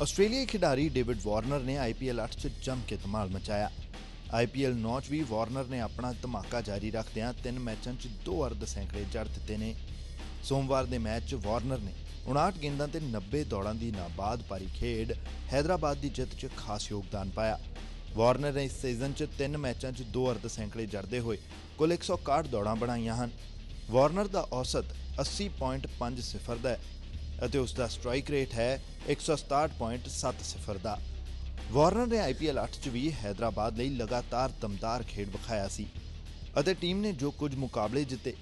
ਆਸਟ੍ਰੇਲੀਆਈ ਖਿਡਾਰੀ David Warner ਨੇ IPL 8 'ਚ ਜੰਮ ਕੇ ਧਮਾਲ ਮਚਾਇਆ। ਆਈਪੀਐਲ 9 'ਚ ਵੀ ਵਾਰਨਰ ਨੇ ਆਪਣਾ ਧਮਾਕਾ ਜਾਰੀ ਰੱਖਦਿਆਂ ਤਿੰਨ ਮੈਚਾਂ 'ਚ ਦੋ ਅਰਧ ਸੈਂਕੜੇ ਜੜ ਦਿੱਤੇ ਨੇ। ਸੋਮਵਾਰ ਦੇ ਮੈਚ 'ਚ ਵਾਰਨਰ ਨੇ 59 ਗੇਂਦਾਂ ਤੇ 90 ਦੌੜਾਂ ਦੀ ਨਾਬਾਦ ਪਾਰੀ ਖੇਡ ਹੈਦਰਾਬਾਦ ਦੀ ਜਿੱਤ 'ਚ ਖਾਸ ਯੋਗਦਾਨ ਪਾਇਆ। ਵਾਰਨਰ ਨੇ ਇਸ ਸੀਜ਼ਨ 'ਚ ਤਿੰਨ ਮੈਚਾਂ 'ਚ ਦੋ ਅਰਧ ਸੈਂਕੜੇ ਜੜਦੇ ਹੋਏ ਕੁੱਲ 161 ਦੌੜਾਂ ਬਣਾਈਆਂ ਹਨ। ਵਾਰਨਰ ਦਾ ਔਸਤ 80.50 ਦਾ ਹੈ। ਅਤੇ ਉਸ ਦਾ ਸਟ੍ਰਾਈਕ ਰੇਟ ਹੈ 167.70 ਦਾ। ਵਾਰਨਰ ਨੇ ਆਈਪੀਐਲ 8 ਚ ਵੀ ਹੈਦਰਾਬਾਦ ਲਈ ਲਗਾਤਾਰ ਦਮਦਾਰ ਖੇਡ ਵਿਖਾਇਆ ਸੀ ਅਤੇ ਟੀਮ ਨੇ ਜੋ ਕੁਝ ਮੁਕਾਬਲੇ ਜਿੱਤੇ,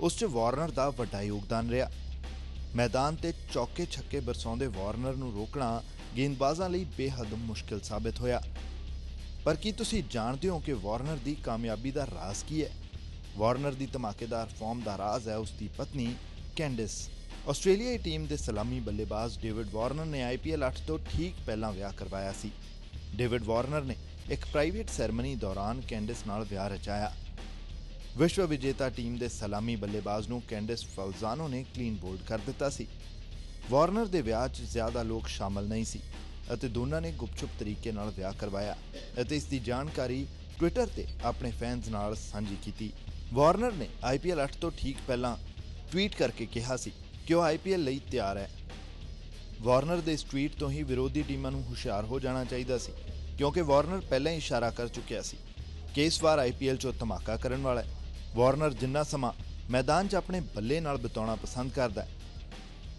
ਉਸ ਚ ਵਾਰਨਰ ਦਾ ਵੱਡਾ ਯੋਗਦਾਨ ਰਿਹਾ। ਮੈਦਾਨ ਤੇ ਚੌਕੇ ਛੱਕੇ ਬਰਸਾਉਂਦੇ ਵਾਰਨਰ ਨੂੰ ਰੋਕਣਾ ਗੇਂਦਬਾਜ਼ਾਂ ਲਈ ਬੇਹੱਦ ਮੁਸ਼ਕਲ ਸਾਬਤ ਹੋਇਆ। ਪਰ ਕੀ ਤੁਸੀਂ ਜਾਣਦੇ ਹੋ ਕਿ ਵਾਰਨਰ ਦੀ ਕਾਮਯਾਬੀ ਦਾ ਰਾਜ਼ ਕੀ ਹੈ? ਵਾਰਨਰ ਦੀ ਧਮਾਕੇਦਾਰ ਫਾਰਮ ਦਾ ਰਾਜ਼ ਹੈ ਉਸ ਦੀ ਪਤਨੀ ਕੈਂਡਿਸ। ਆਸਟ੍ਰੇਲੀਆਈ ਟੀਮ ਦੇ ਸਲਾਮੀ ਬੱਲੇਬਾਜ਼ ਡੇਵਿਡ ਵਾਰਨਰ ਨੇ ਆਈਪੀਐਲ 8 ਤੋਂ ਠੀਕ ਪਹਿਲਾਂ ਵਿਆਹ ਕਰਵਾਇਆ ਸੀ। ਡੇਵਿਡ ਵਾਰਨਰ ਨੇ ਇੱਕ ਪ੍ਰਾਈਵੇਟ ਸੈਰੇਮਨੀ ਦੌਰਾਨ ਕੈਂਡਿਸ ਨਾਲ ਵਿਆਹ ਰਚਾਇਆ। ਵਿਸ਼ਵ ਵਿਜੇਤਾ ਟੀਮ ਦੇ ਸਲਾਮੀ ਬੱਲੇਬਾਜ਼ ਨੂੰ ਕੈਂਡਿਸ ਫਲਜ਼ਾਨੋ ਨੇ ਕਲੀਨ ਬੋਲਡ ਕਰ ਦਿੱਤਾ ਸੀ। ਵਾਰਨਰ ਦੇ ਵਿਆਹ 'ਚ ਜ਼ਿਆਦਾ ਲੋਕ ਸ਼ਾਮਲ ਨਹੀਂ ਸੀ ਅਤੇ ਦੋਨਾਂ ਨੇ ਗੁਪਚੁਪ ਤਰੀਕੇ ਨਾਲ ਵਿਆਹ ਕਰਵਾਇਆ ਅਤੇ ਇਸ ਦੀ ਜਾਣਕਾਰੀ ਟਵਿੱਟਰ ਤੇ ਆਪਣੇ ਫੈਨਸ ਨਾਲ ਸਾਂਝੀ ਕੀਤੀ। ਵਾਰਨਰ ਨੇ ਆਈਪੀਐਲ 8 ਤੋਂ ਠੀਕ ਪਹਿਲਾਂ ਟਵੀਟ ਕਰਕੇ ਕਿਹਾ ਸੀ ਕਿ ਉਹ ਆਈਪੀਐਲ ਲਈ ਤਿਆਰ ਹੈ? ਵਾਰਨਰ ਦੇ ਇਸ ਟਵੀਟ ਤੋਂ ਹੀ ਵਿਰੋਧੀ ਟੀਮਾਂ ਨੂੰ ਹੁਸ਼ਿਆਰ ਹੋ ਜਾਣਾ ਚਾਹੀਦਾ ਸੀ, ਕਿਉਂਕਿ ਵਾਰਨਰ ਪਹਿਲਾਂ ਹੀ ਇਸ਼ਾਰਾ ਕਰ ਚੁੱਕਿਆ ਸੀ। ਕਿ ਇਸ ਵਾਰ ਆਈਪੀਐਲ 'ਚ ਉਹ ਧਮਾਕਾ ਕਰਨ ਵਾਲਾ ਹੈ। ਵਾਰਨਰ ਜਿੰਨਾ ਸਮਾਂ ਮੈਦਾਨ 'ਚ ਆਪਣੇ ਬੱਲੇ ਨਾਲ ਬਿਤਾਉਣਾ ਪਸੰਦ ਕਰਦਾ ਹੈ,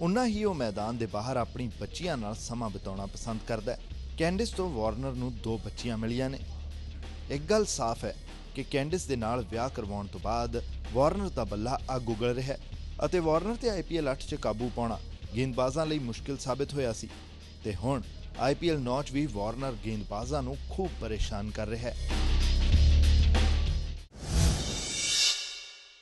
ਉਨਾ ਹੀ ਉਹ ਮੈਦਾਨ ਦੇ ਬਾਹਰ ਆਪਣੀ ਬੱਚੀਆਂ ਨਾਲ ਸਮਾਂ ਬਿਤਾਉਣਾ ਪਸੰਦ ਕਰਦਾ ਹੈ। ਕੈਂਡਿਸ ਤੋਂ ਵਾਰਨਰ ਨੂੰ ਦੋ ਬੱਚੀਆਂ ਮਿਲੀਆਂ ਨੇ। ਇੱਕ ਗੱਲ ਸਾਫ਼ ਹੈ ਕਿ ਕੈਂਡਿਸ ਦੇ ਨਾਲ ਵਿਆਹ ਕਰਵਾਉਣ ਤੋਂ ਬਾਅਦ ਵਾਰਨਰ ਦਾ ਬੱਲਾ ਅੱਗ ਉਗਲ ਰਿਹਾ ਹੈ। ਅਤੇ ਵਾਰਨਰ ਤੇ ਆਈਪੀਐਲ 8 'ਚ ਕਾਬੂ ਪਾਉਣਾ ਗੇਂਦਬਾਜ਼ਾਂ ਲਈ ਮੁਸ਼ਕਿਲ ਸਾਬਤ ਹੋਇਆ ਸੀ। ਤੇ ਹੁਣ ਆਈਪੀਐਲ 9 'ਚ ਵੀ ਵਾਰਨਰ ਗੇਂਦਬਾਜ਼ਾਂ ਨੂੰ ਖੂਬ ਪਰੇਸ਼ਾਨ ਕਰ ਰਿਹਾ ਹੈ।